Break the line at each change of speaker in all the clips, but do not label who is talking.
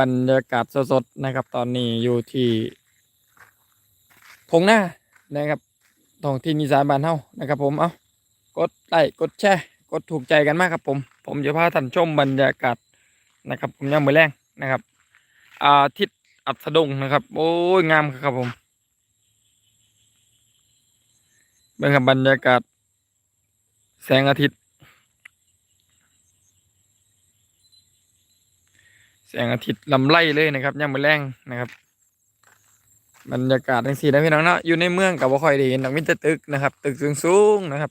บรรยากาศสดๆนะครับ ตอนนี้อยู่ที่ทงหน้านะครับท้องที่นิสานบ้านเฮานะครับ ผมเอากดไลค์กดแชร์กดถูกใจกันมากครับผม ผมจะพาท่านชมบรรยากาศนะครับ ผมย่ามมือแรงนะครับอาทิตย์อัสดงนะครับ โอ้ยงามครับผมเบิ่งครับบรรยากาศ แสงอาทิตย์ แสงอาทิตย์ลำไล่เลยนะครับย่ามมือแรงนะครับ บรรยากาศทั้งสี่นะพี่น้องเนาะอยู่ในเมืองกับว่าคอยได้เห็นดอกมิตรตึกนะครับ ตึกสูงๆนะครับ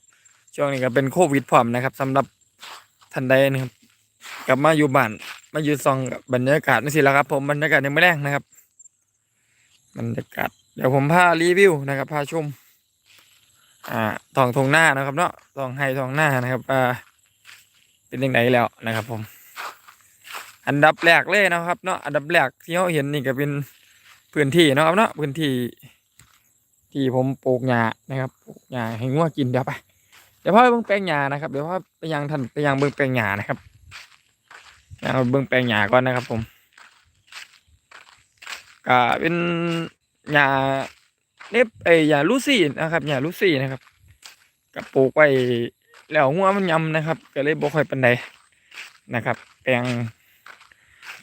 ช่วงนี้ก็เป็นโควิดพร้อมนะครับสำหรับท่านใดนะครับ กลับมาอยู่บ้านมาอยู่ซองบบรรยากาศนี่สิแล้วครับ ผมบรรยากาศยังไม่แรงนะครับ บรรยากาศเดี๋ยวผมพารีวิวนะครับพาชมอ่าทองทงหน้านะครับเนาะทองไฮทองหน้านะครับอ่าเป็นยังไงแล้วนะครับผม อันดับแรกเลยนะครับเนาะอันดับแรกที่เราเห็นนี่ก็เป็นพื้นที่นะครับเนาะพื้นที่ ที่ผมปลูกหญ้านะครับปลูกหญ้าให้งัวกินเดี๋ยวไปเดี๋ยวพ่อไปเบิ่งแปลงหญ้านะครับเดี๋ยวพ่อไปยังท่านไปยังเบิ่งแปลงหญ้านะครับยังเบิ่งแปลงหญ้าก่อนนะครับ ผมก็เป็นหญ้าเนบเอ้ยหญ้าลูซี่นะครับหญ้าลูซี่นะครับก็ปลูกไว้แล้วหัวมันยำนะครับ ก็เลยบ่ค่อยปานใดนะครับ แปลง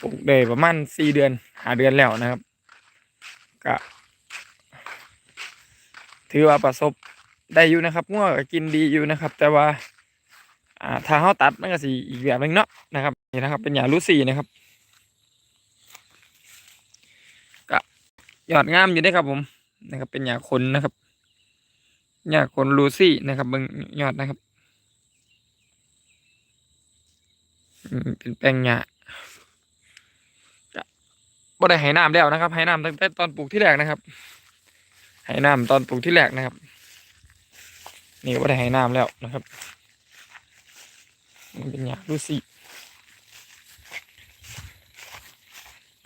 ปลูกได้ประมาณสี่เดือนหาเดือนแล้วนะครับก็ถือว่าประสบได้อยู่นะครับงัวก็กินดีอยู่นะครับ แต่ว่าอ่าถ้าเขาตัดมันก็สีอีกแบบหนึงเนาะนะครับนี่นะครับ เป็นหญ้าลูซี่นะครับก็ยอดงามอยู่ด้ครับผมนะครับ เป็นหญ้าคนนะครับหญ้าคนลูซี่นะครับเบิ่งยอดนะครับเป็นแปลงหญ้า บ่ได้ให้น้ำแล้วนะครับให้น้ำตั้งแต่ตอนปลูกที่แรกนะครับให้น้ำตอนปลูกที่แรกนะครับ นี่ก็บ่ได้ให้น้ำแล้วนะครับ มันเป็นหญ้าลูซี่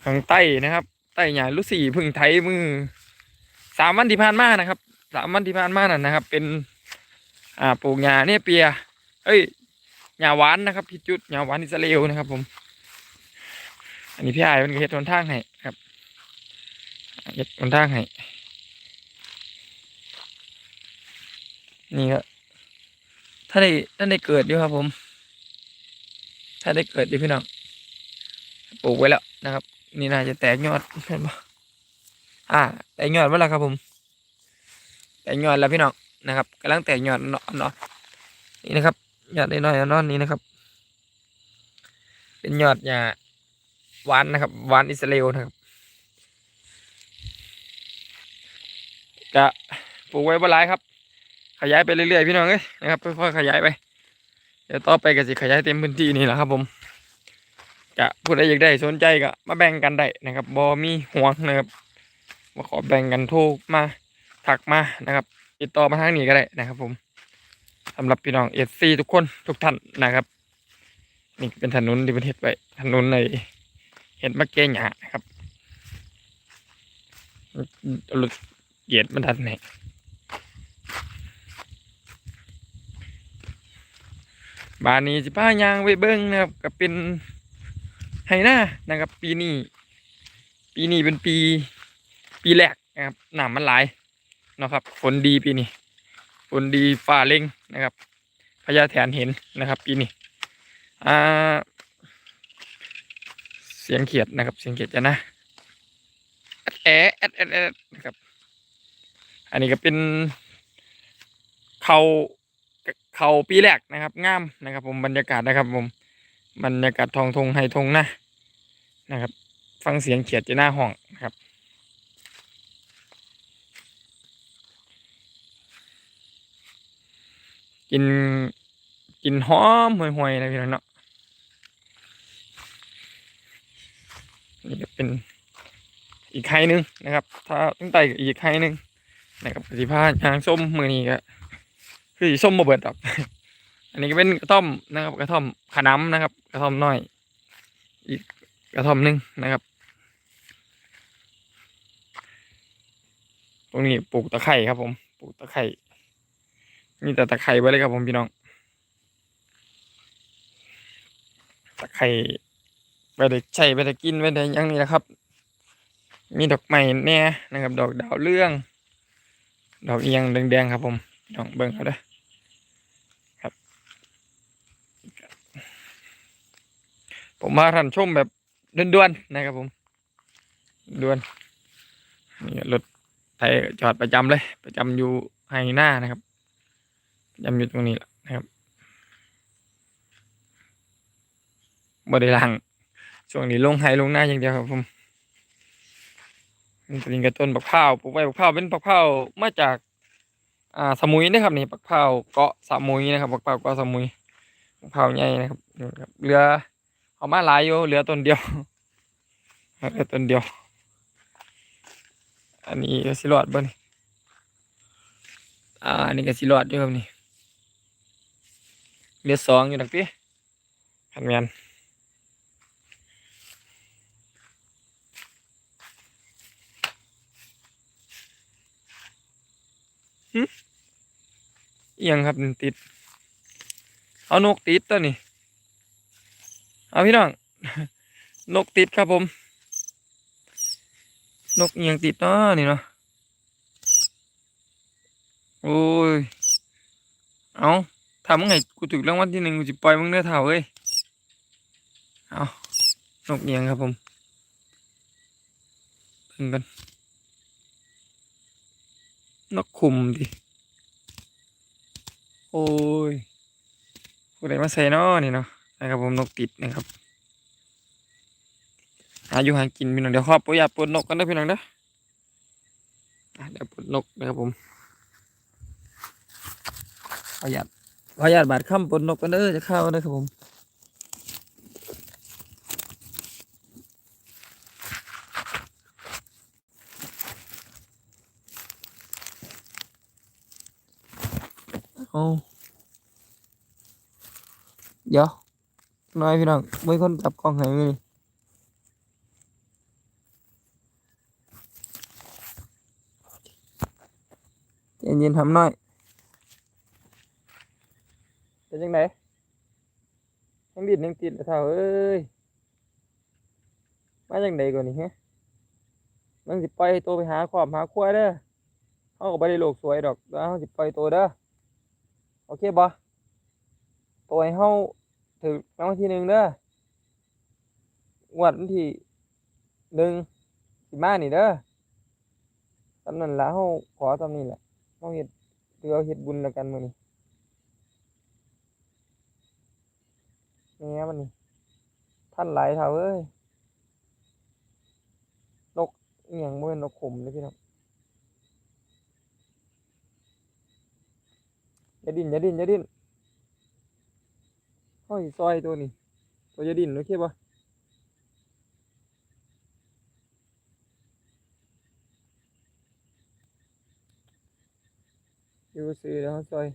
ข้างใต้นะครับใต้หญ้าลูซี่พึ่งไถมือสามวันที่ผ่านมานะครับสามวันที่ผ่านมานั่นนะครับ เป็นอ่าปลูกหญ้าเนี่ยเปีย เอ้ยหญ้าหวานนะครับพี่จุดหญ้าหวานอิสราเอลนะครับ ผม อันนี้พี่อายมันเฮ็ดหนทางให้ครับเฮ็ดหนทางให้นี่ก็ถ้าได้ถ้าได้เกิดอยู่ครับผม ถ้าได้เกิดอยู่พี่น้องปลูกไว้แล้วนะครับ นี่น่าจะแตกยอดเห็นปะอ่า แตกยอดไว้แล้วครับผม แตกยอดแล้วพี่น้องนะครับกำลังแตกยอดเนาะเนาะนี่นะครับยอดน้อยๆนอนนี้นะครับ เป็นยอดหญ้า วานนะครับวานอิสราเอลนะครับ จะปลูกไว้บ่หลายครับ ขยายไปเรื่อยๆพี่น้องเอ้ยนะครับค่อยๆขยายไปเดี๋ยวต่อไปก็สิขยายเต็มพื้นที่นี่แหละครับ ผมกะผู้ใดอยากได้สนใจก็มาแบ่งกันได้นะครับบอมีห่วงนะครับมาขอแบ่งกันโทรมาถักมานะครับ ติดต่อมาทางนี้ก็ได้นะครับ ผมสำหรับพี่น้องเอฟซีทุกคนทุกท่านนะครับ นี่เป็นถนนที่ประเทศไว้ถนนใน เห็นมะเกงหยาครับรถเหยียดมันทันไหนบ้านนี้สิพายางไปเบิ้งนะครับก็เป็นไฮนานะครับ ปีนี้ปีนี้เป็นปี ปีแรกนะครับหนามมันหลายนะครับฝนดีปีนี้ฝนดีฟ้าเร่งนะครับพญาแถนเห็นนะครับ ปีนี้อ่า สียงเขียดนะครับ เสียงเขียดจะนะแอดแอดแอดแอดนะครับ อันนี้ก็เป็น เขาเขาปีแรกนะครับงามนะครับ ผมบรรยากาศนะครับ ผมบรรยากาศทองทงไฮทงนะนะครับ ฟังเสียงเขียดจะหน้าห้องนะครับกินกินหอมห่วยๆนะพี่น้องเนาะ นี่ก็เป็นอีกไข่หนึ่งนะครับ ถ้าตั้งแต่อีกไข่หนึ่งนะครับสิพายางส้มมือนี้ก็คือสีส้มโมเบิดดอกอันนี้ก็เป็นกระท่อมนะครับ กระท่อมขน้ำนะครับ กระท่อมน้อย อีกกระท่อมหนึ่งนะครับ ตรงนี้ปลูกตะไคร่ครับ ผมปลูกตะไคร่มีแต่ตะไคร่ไว้เลยครับผมพี่น้องตะไคร่ ไปได้ใช้ไปได้กินไปได้ยังนี่แหละครับ มีดอกไม้แน่นะครับ ดอกดาวเรือง ดอกเอียงแดงๆครับ ผมลองเบิ่งเอาด้ครับ ผมมาทันชมแบบด่วนๆนะครับผมด่วนนี่รถไทยจอดประจำเลย ประจำอยู่ไฮหน้านะครับประจำอยู่ตรงนี้แหละนะครับบ่ได้ล้าง ช่วงนี้ลงไฮลงหน้าอย่างเดียวครับผมเป็นกระต้นบักพร้าปลูกไว้บักพร้าเป็นบักพร้ามาจากอ่าสมุยนะครับนี่บักพร้าเกาะสมุยนะครับบักพร้าเกาะสมุยบักพร้าใหญ่นะครับนี่ครับเรือเอามาหลายอยู่เหลือต้นเดียวเหลือต้นเดียว อันนี้ก็สิรอดบ่นี่อ่าอันนี้ก็สิรอดอยู่ครับนี่เหลือสองอยู่ดักพี่ขันแมน ยังครับนี่ติด เอานกติดตัวนี่เอาพี่น้อง นกติดครับผม นกอิหยังติดเนาะนี่เนาะ โอ้ย เอาทำมึงไงกูถึกรางวัลที่หนึ่งกูจะปล่อยมึงเนื้อเท่าเอ้ย เอานกเอียงครับผมเพิ่งกัน นกคุมดิ โอ้ยผู้ใดมาใส่นอนี่เนาะนะครับผมนกติดนะครับหาอยู่หากินพี่น้องเดี๋ยวขอปอยาปนนกกันนะพี่น้องนะเดี๋ยวปนนกนะครับผมขอหยาตขออนุญาตบาดคำปนนกกันเด้อจะเข้านะครับผม เอาเดี๋ยวน้อยพี่น้องไม่คนจับกล้องให้เลยใจเย็นทำหน่อยเป็นยังไงยังดิดยังติดเท่าเอ้ยมาจังไดก่อนนี่ฮะมันสิปล่อยให้ตัวไปหาขอบหาขั้วเด้อเขาก็บ่ได้โลกสวยดอกแล้วเขาสิปล่อยตัวเด้อ โอเคบ่ตัวให้เขาถึงรางวัลที่หนึ่งเด้องวดวันที่หนึ่งสิมานี่เด้อตำนั้นละเขาขอตำนี้แหละเขาเฮ็ดเรือเฮ็ดบุญแล้วกันมื้อนี้เนี่ยมันนี่ท่านหลายเท่าเอ้ยนกเอียงเมื่อนกขมเลยพี่น้อง อย่าดิ้นอย่าดิ้นอย่าดิ้นเฮ้ยซอยตัวนี้ ตัวอย่าดิ้นโอเคปะอยู่ซื้อแล้วซอย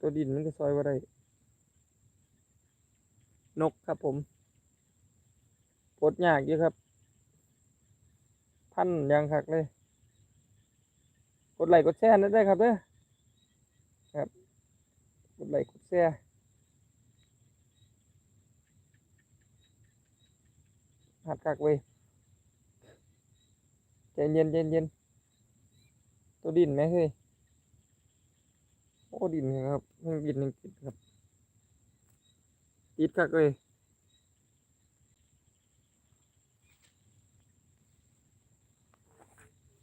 ตัวดินมันก็ซอยว่าได้นกครับผมปดยากอยู่ครับ พันยางคักเลย ดไลค์กดแชร์นั่นได้ครับเด้อครับกดไลค์กดแชร์หัดคักเว้ยใจเย็นเย็นเย็นตัวดินไหมเฮ้ยโอ้ดินครับยังดินยังติดครับติดคักเลย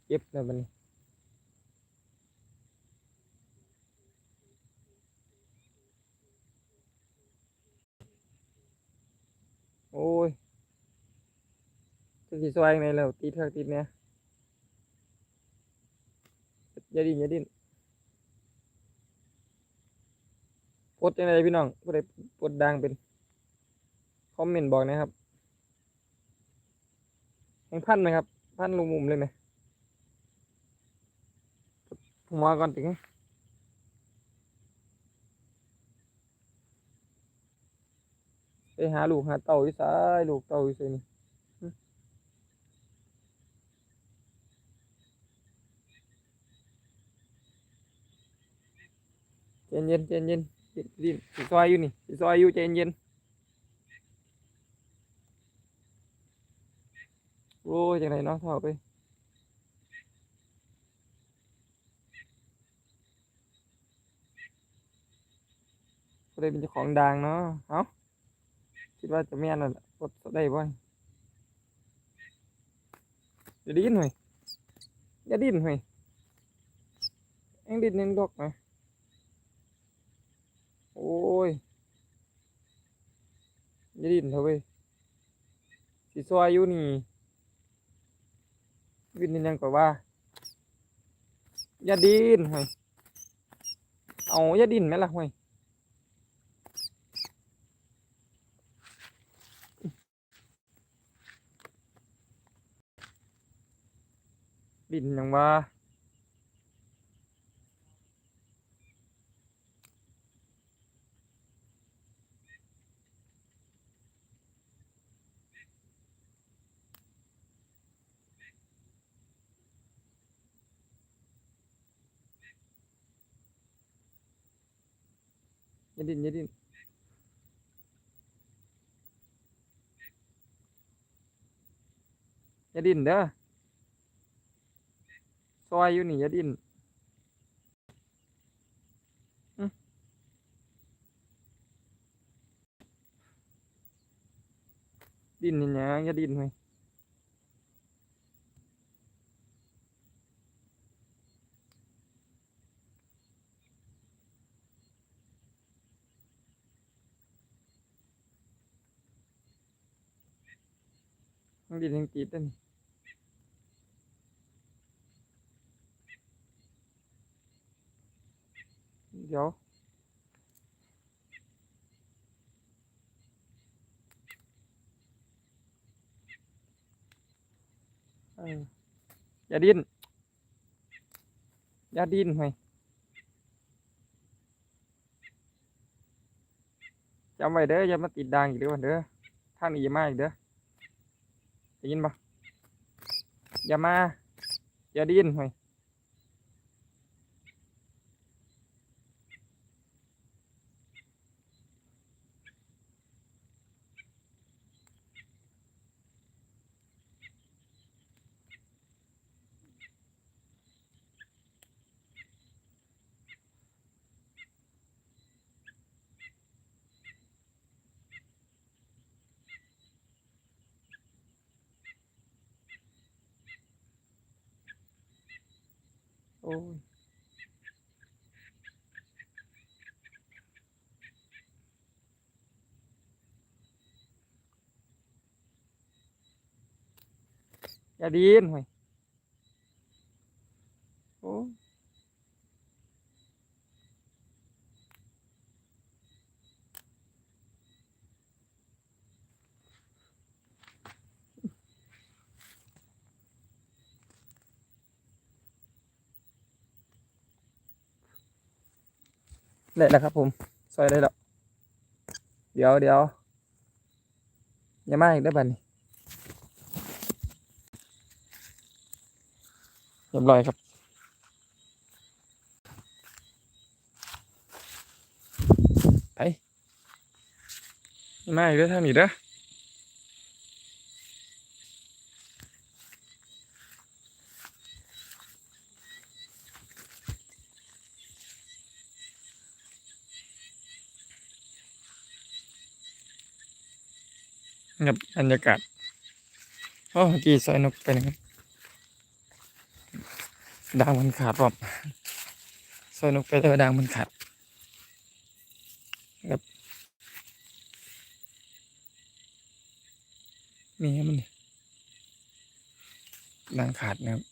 เก็บแล้วมัน โอ้ยจะสีสวยยังไงแล้วติดคักติดเนี่ยอย่าดิ้นอย่าดิ้นปลดยังไงพี่น้องผู้ใดปดดังเป็นคอมเมนต์บอกนะครับแห่งพันไหมครับ พันลุงมุมเลยไหมผมว่าก่อนถึง หาลูกหาเต่าอีสายลูกเต่าอีสายนี่เย็นเย็นเย็นเย็นดินสีซอยอยู่นี่สีซอยอยู่เย็นเย็นโอ้ยจากไหนเนาะเท่าไปเลยเป็นเจ้าของดังเนาะเอ้า คิดว่าจะแม่นแล้วล่ะกดได้บ่อย่าดิ้นหน่อยอย่าดิ้นหน่อยเอ็งดิ้นเอ็งดอกนะโอ้ยอย่าดิ้นเถอะเว้ยสิซอยอยู่นี่วินนี่ยังกว่าว่าอย่าดิ้นหน่อยเอาอย่าดิ้นไหมล่ะหน่อย ดินยังว่าอย่าดิ้นอย่าดิ้นอย่าดิ้นเด้อ อยอยู่นี่ยาดิ้นอื้อดิ้นนี่นะอย่าดิ้นเว้ยต้องดิ้นยังกรีดเด้นี่ เดี๋ยวอย่าดิ้น อย่าดิ้นเว้ยจำไว้เด้ออย่ามาติดดังอีกเด้อเด้อทางนี้อย่ามาอีกเด้อได้ยินปะอย่ามา อย่าดิ้นเว้ โอ้ยอย่าดิ้นเว้ยโอ้ย เละแล้วครับผมซอยได้แล้ว เดี๋ยวเดี๋ยวอย่ามาอีกได้อบัดนี้เรียบร้อยครับไปอย่ามาอีกเด้อทางนี้เด้อ กับบรรยากาศโอ้เมื่อกี้ซอยนกไปนะครับดางมันขาดรอบซอยนกไปแต่ว่าดางมันขาดครับมีให้มันดางขาดนะครับ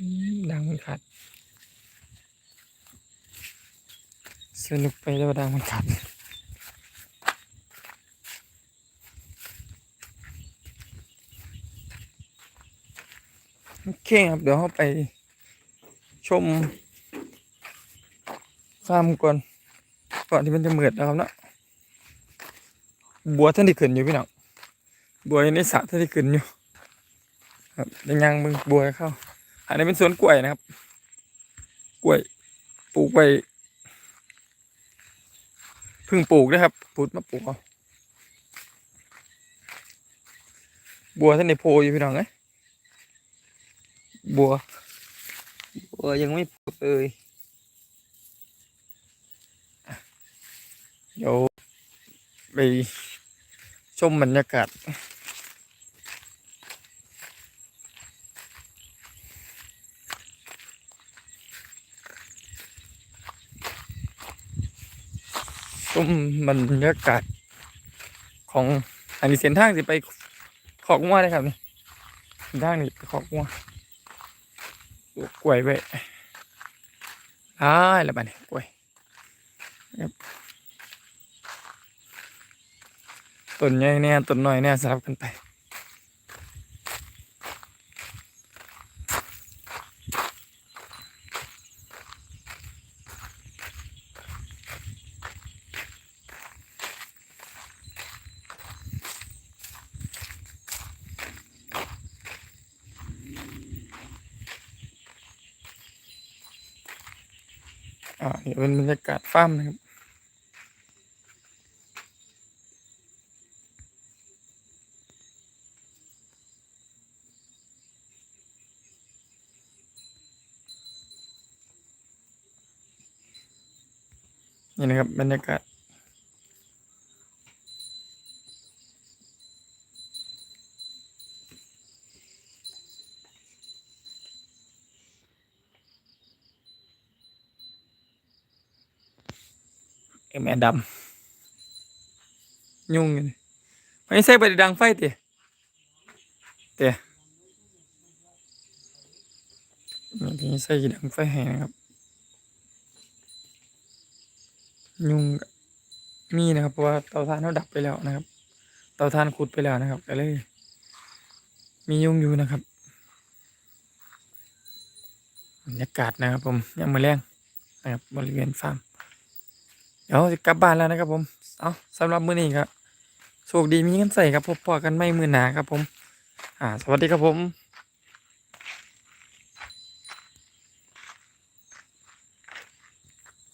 อืมดางมันขาด ซอยนกไปแต่ว่าดางมันขาดโอเคครับเดี๋ยวเราไปชมฟาร์มก่อนก่อนที่มันจะเมือดนะครับเนาะบัวท่านที่ขึ้นอยู่พี่น้องบัวในสระท่านที่ขึ้นอยู่ครับยังยังมึงบัวเข้า อันนี้เป็นสวนกล้วยนะครับ กล้วยปลูกไป เพิ่งปลูกนะครับพุดมาปลูกเอาบัวท่านในโพอยู่พี่น้องเอ้ยบัวบัวยังไม่ปลูกเลยเดี๋ยวไปชมบรรยากาศ มบรรยากาศของอันนี้เส้นทางสิไปขอกงัวได้ครับนี่เส้นทางนี้ไปขอกงัวกล้วยไว้อ้าแล้วบ้านี้กล้วยครับต้นใหญ่เนี่ยต้นน้อยเนี่ยสลับกันไป เป็นบรรยากาศฟาร์มนะครับ นี่นะครับบรรยากาศเอ็มแอ ดำยุ่งอยู่นี่ไม่ใช่ไปดังไฟเตี๋ยเตี๋ยนี่ใส่ดังไฟให้นะครับ ยุ่งมีนะครับ เพราะว่าเตาถ่านเขาดับไปแล้วนะครับ เตาถ่านขุดไปแล้วนะครับก็เลย มียุ่งอยู่นะครับบรรยากาศนะครับผมยังมาแรงนะครับบริเวณฟาร์ม เดี๋ยวจะกลับบ้านแล้วนะครับผม เอาสำหรับมื้อนี้ครับโชคดีมีเงินใส่ครับพบปะกันไม่มือหนาครับผม อ่า สวัสดีครับผม